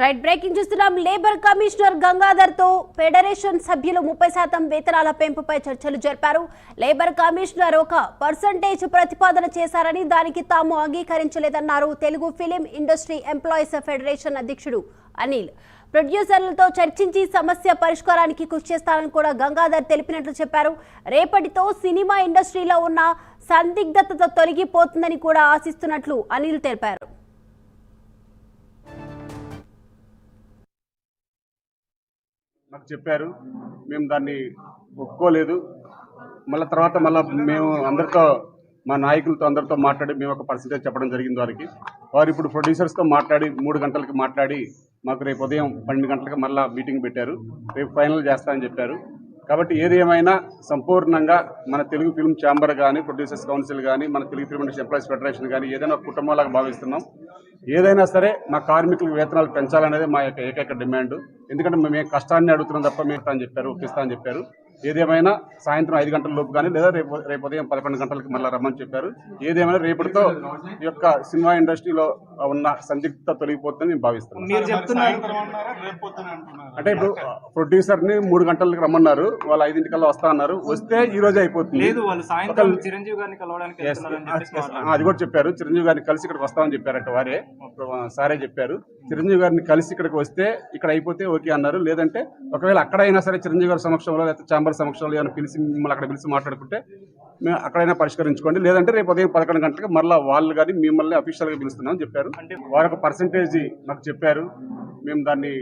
Right breaking చూస్తున్నాం. Labour commissioner గంగాధర్తో federation సభ్యులు ముప్పై శాతం వేతనాల పెంపుపై చర్చలు జరిపారు. లేబర్ కమిషనర్ ఒక పర్సంటేజ్ ప్రతిపాదన చేశారని దానికి తాము అంగీకరించలేదన్నారు Telugu film industry employees federation అధ్యక్షుడు అనిల్. ప్రొడ్యూసర్లతో చర్చించి సమస్య పరిష్కారానికి కృషి చేస్తానని కూడా గంగాధర్ తెలిపినట్లు చెప్పారు. రేపటితో సినిమా ఇండస్ట్రీలో ఉన్న సందిగ్ధత తొలగిపోతుందని కూడా ఆశిస్తున్నట్లు అనిల్ తెలిపారు. నాకు చెప్పారు. మేము దాన్ని ఒప్పుకోలేదు. మళ్ళీ తర్వాత మళ్ళీ మేము అందరితో మా నాయకులతో అందరితో మాట్లాడి మేము ఒక పర్సంటేజ్ చెప్పడం జరిగింది వారికి. వారు ఇప్పుడు ప్రొడ్యూసర్స్తో మాట్లాడి మూడు గంటలకి మాట్లాడి మాకు రేపు ఉదయం పన్నెండు గంటలకు మళ్ళీ మీటింగ్ పెట్టారు. రేపు ఫైనల్ చేస్తా అని చెప్పారు. కాబట్టి ఏది ఏమైనా సంపూర్ణంగా మన తెలుగు ఫిల్మ్ ఛాంబర్ కానీ ప్రొడ్యూసర్స్ కౌన్సిల్ కానీ మన Telugu film industry employees federation కానీ ఏదైనా ఒక కుటుంబంలాగా భావిస్తున్నాం. ఏదైనా సరే మా కార్మికులకు వేతనాలు పెంచాలనేది మా యొక్క ఏకైక డిమాండ్. ఎందుకంటే మేము కష్టాన్ని అడుగుతున్నాం తప్ప మీరు అని చెప్పారు ఒప్పిస్తా అని చెప్పారు. ఏదేమైనా సాయంత్రం ఐదు గంటల లోపు కానీ లేదా రేపు రేపు ఉదయం పదకొండు గంటలకు మళ్ళీ రమ్మని చెప్పారు. ఏదేమైనా రేపటితో ఈ యొక్క సినిమా ఇండస్ట్రీలో ఉన్న సందిగ్ధత తొలగిపోతుందని మేము భావిస్తున్నాం. మీరు చెప్తున్నారు. అంటే ఇప్పుడు ప్రొడ్యూసర్ని మూడు గంటలకు రమ్మన్నారు. వాళ్ళు ఐదింటికల్లా వస్తా అన్నారు. వస్తే ఈ రోజే అయిపోతుంది. అది కూడా చెప్పారు. చిరంజీవి గారిని కలిసి ఇక్కడికి వస్తామని చెప్పారట వారే. సారే చెప్పారు. చిరంజీవి గారిని కలిసి ఇక్కడికి వస్తే ఇక్కడ అయిపోతే ఓకే అన్నారు. లేదంటే ఒకవేళ అక్కడైనా సరే చిరంజీవి గారి సమక్షంలో లేకపోతే చాంబర్ సమక్షంలో ఏమైనా పిలిచి మిమ్మల్ని అక్కడ పిలిచి మాట్లాడుకుంటే మేము అక్కడైనా పరిష్కరించుకోండి. లేదంటే రేపు ఉదయం పదకొండు గంటలకు మళ్ళీ వాళ్ళు కానీ మిమ్మల్ని అఫీషియల్గా పిలుస్తున్నామని చెప్పారు. అంటే వారు ఒక పర్సంటేజ్ నాకు చెప్పారు. మేము దాన్ని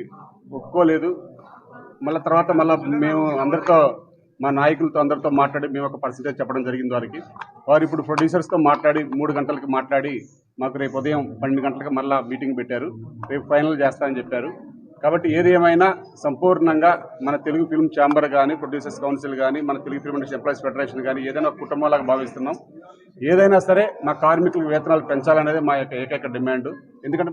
ఒప్పుకోలేదు. మళ్ళీ తర్వాత మళ్ళీ మేము అందరితో మా నాయకులతో అందరితో మాట్లాడి మేము ఒక పర్సంటేజ్ చెప్పడం జరిగింది వారికి. వారు ఇప్పుడు ప్రొడ్యూసర్స్తో మాట్లాడి మూడు గంటలకి మాట్లాడి మాకు రేపు ఉదయం పన్నెండు గంటలకు మళ్ళీ మీటింగ్ పెట్టారు. రేపు ఫైనల్ చేస్తామని చెప్పారు. కాబట్టి ఏది ఏమైనా సంపూర్ణంగా మన తెలుగు ఫిల్మ్ ఛాంబర్ కానీ ప్రొడ్యూసర్స్ కౌన్సిల్ కానీ మన Telugu film industry employees federation కానీ ఏదైనా కుటుంబాలకు భావిస్తున్నాం. ఏదైనా సరే మా కార్మికులకు వేతనాలు పెంచాలనేది మా యొక్క ఏకైక డిమాండ్. ఎందుకంటే